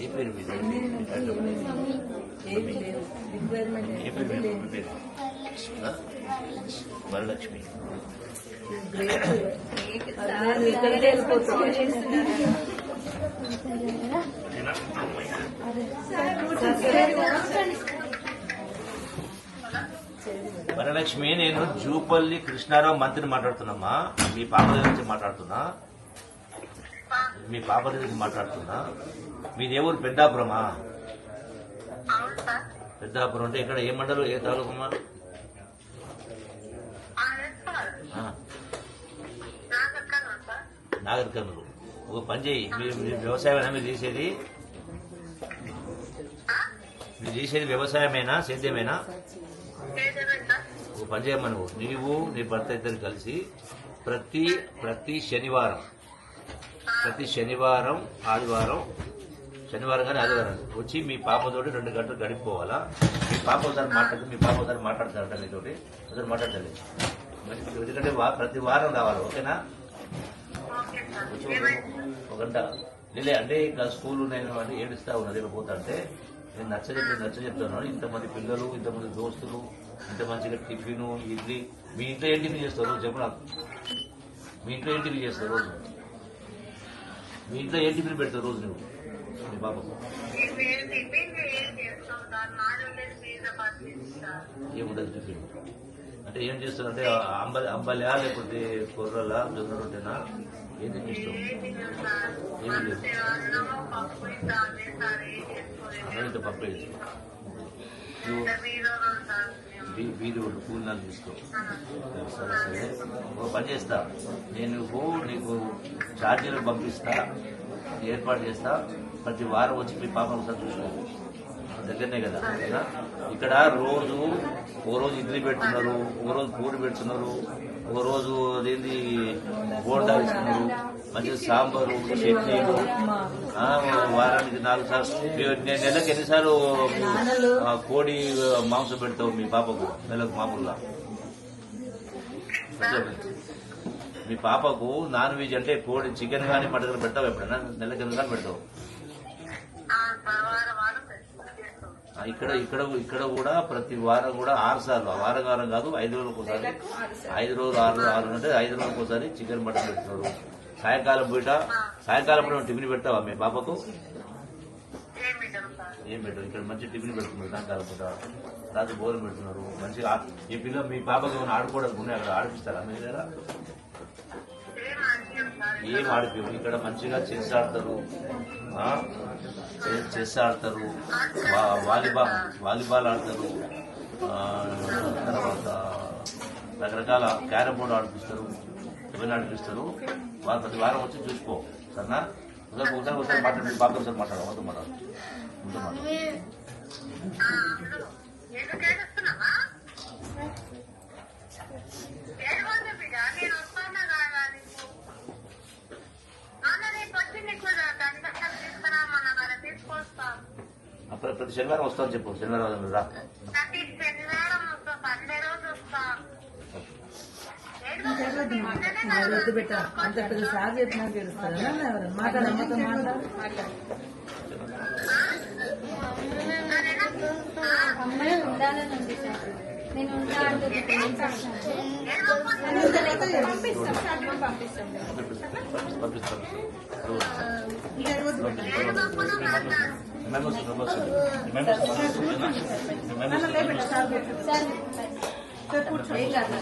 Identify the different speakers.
Speaker 1: ఏ పేరు పేరు పేరు
Speaker 2: వరలక్ష్మి.
Speaker 3: వెళ్ళిపోతాం.
Speaker 1: వరలక్ష్మి నేను జూపల్లి కృష్ణారావు మంత్రిని మాట్లాడుతున్నామ్మా. మీ పాప దగ్గర నుంచి మాట్లాడుతున్నా. మీ పాప దగ్గర నుంచి మాట్లాడుతున్నా. మీది ఏ ఊరు? పెద్దాపురమా? పెద్దాపురం అంటే ఇక్కడ ఏ మండలం ఏ తాలూకమ్మా నాగర్ కర్నూలు ఒక పని చేయి మీరు వ్యవసాయమేనా? మీరు చేసేది? మీరు చేసేది వ్యవసాయమేనా? సేద్యమేనా? ఒక పని చేయమని. నీవు నీ భర్త ఇద్దరు కలిసి ప్రతి ప్రతి శనివారం ప్రతి శనివారం ఆదివారం శనివారం కానీ ఆదివారం వచ్చి మీ పాపతోటి రెండు గంటలు గడిపోవాలా? మీ పాప ఒకసారి మాట్లాడుతూ మీ పాప ఒకసారి మాట్లాడతారట మీతోటి ఒకసారి మాట్లాడాలి ఎందుకంటే ప్రతి వారం రావాలి ఓకేనా? ఒక- గంట. లేలే అంటే ఇంకా స్కూల్ నేను ఏడుస్తా ఉన్నది పోతా అంటే నేను నచ్చజెప్పి నచ్చ చెప్తున్నాను ఇంతమంది పిల్లలు ఇంతమంది దోస్తులు ఇంత మంచిగా టిఫిన్ ఇడ్లీ. మీ ఇంట్లో ఏం టిఫిన్ చేస్తారు రోజు? చెప్పు నాకు మీ ఇంట్లో ఏం టిఫిన్ చేస్తారు రోజు? మీ ఇంట్లో ఏం టిఫిన్ పెడతావు రోజు నువ్వు? మీ పాపకు?
Speaker 4: టిఫిన్
Speaker 1: ఏముండదు టిఫిన్? అంటే ఏం చేస్తారు? అంటే అంబలి అంబలియా లేకపోతే కూరలా జొన్న రొట్టెనా? ఏం తినిస్తావు
Speaker 4: ఏం తిన్నాం సార్
Speaker 1: ఏమీ లేదు.
Speaker 4: మంచి అన్నము పప్పు ఇట్లా అదే సార్ ఏం చేసుకోలేదు
Speaker 1: అన్నంత పప్పు వేసి
Speaker 4: ఇంత వీధిలో సార్ మేము.
Speaker 1: బీ- బీది వాళ్ళు కూలినాలు తీసుకో. సరే సరే ఒక పని చేస్తా. నేను నీకు ఛార్జీలు పంపిస్తా. ఏర్పాటు చేస్తా. ప్రతి వారం వచ్చి మీ పాప ఒకసారి చూసుకో. దగ్గరనే కదా. ఇక్కడ రోజు ఓ రోజు ఇడ్లీ పెడుతున్నారు ఓ రోజు పూరి పెడుతున్నారు ఒక రోజు అదేంటి బోండా ఇస్తున్నారు మంచిగా సాంబారు చట్నీలు వారానికి నాలుగు సార్లు. నేను నెలకు ఎన్నిసార్లు కోడి మాంసం పెడతావు మీ పాపకు నెలకు మామూలుగా? మీ పాపకు నాన్ వెజ్ అంటే కోడి చికెన్ కానీ మటన్ పెడతావు ఎప్పుడైనా? నెలకి ఎన్నిసార్లు పెడతావు
Speaker 4: ఆ, సార్ వారం వారం చేస్తాం
Speaker 1: ఆ, ఇక్కడ ఇక్కడ ఇక్కడ కూడా ప్రతి వారం కూడా ఆరు సార్లు వారం వారం కాదు ఐదు రోజులకు ఒకసారి ఐదు రోజులు ఆరు ఆరు అంటే ఐదు రోజులకు ఒకసారి చికెన్ మటన్ పెడుతున్నారు. సాయంకాలం పూట సాయంకాలం పూట టిఫిన్ పెడతావా మీ పాపకు?
Speaker 4: ఏం
Speaker 1: పెట్టరు ఇక్కడ మంచి టిఫిన్ పెడుతున్నారు సాయంకాలం పూట. రాత్రి భోజనం పెడుతున్నారు. మంచిగా ఈ పిల్ల మీ పాపకు ఏమైనా ఆడుకోవడానికి ఉన్నాయి అక్కడ ఆడిపిస్తారా? మీ దగ్గర?
Speaker 4: ఏం
Speaker 1: ఆడిపోయి ఇక్కడ మంచిగా చెస్ ఆడతారు. చెస్ ఆడతారు. వాలీబాల్ వాలీబాల్ ఆడతారు. తర్వాత రకరకాల క్యారమ్ బోర్డు ఆడిపిస్తారు. ఇవన్నీ ఆడిపిస్తారు. వాళ్ళు ప్రతి వారం వచ్చి చూసుకో. సరేనా? ఒకసారి ఒకసారి ఒకసారి మాట్లాడి. బాగా ఒకసారి మాట్లాడు. వాళ్ళతో మాట్లాడు. వాళ్ళతో మాట్లాడు
Speaker 2: మమ్మీ
Speaker 4: ఆ, అందులో ఎందుకు ఏడుస్తున్నావా ఏడవద్దు బిడ్డ నేను వస్తానా కాదా నీకు నాన్న రేపు వచ్చి నీకు దండకం తీసుకురామన్నా కదా తీసుకొస్తా
Speaker 1: అప్పుడు ప్రతి శనివారం వస్తామని చెప్పు. శనివారం రా.
Speaker 3: వద్దు పెట్ట. అంత పెద్ద సార్ చెప్పినా తెలుస్తారా ఎవరు? మాట్లాడ అమ్మతో మాట్లాడు
Speaker 2: అమ్మాయి ఉండాలని ఉంది సార్. నేను ఉంటా పంపిస్తాం సార్ మేము పంపిస్తాం
Speaker 1: పంపిస్తాను
Speaker 2: సార్
Speaker 3: సార్ కూర్చో ఏం కాదు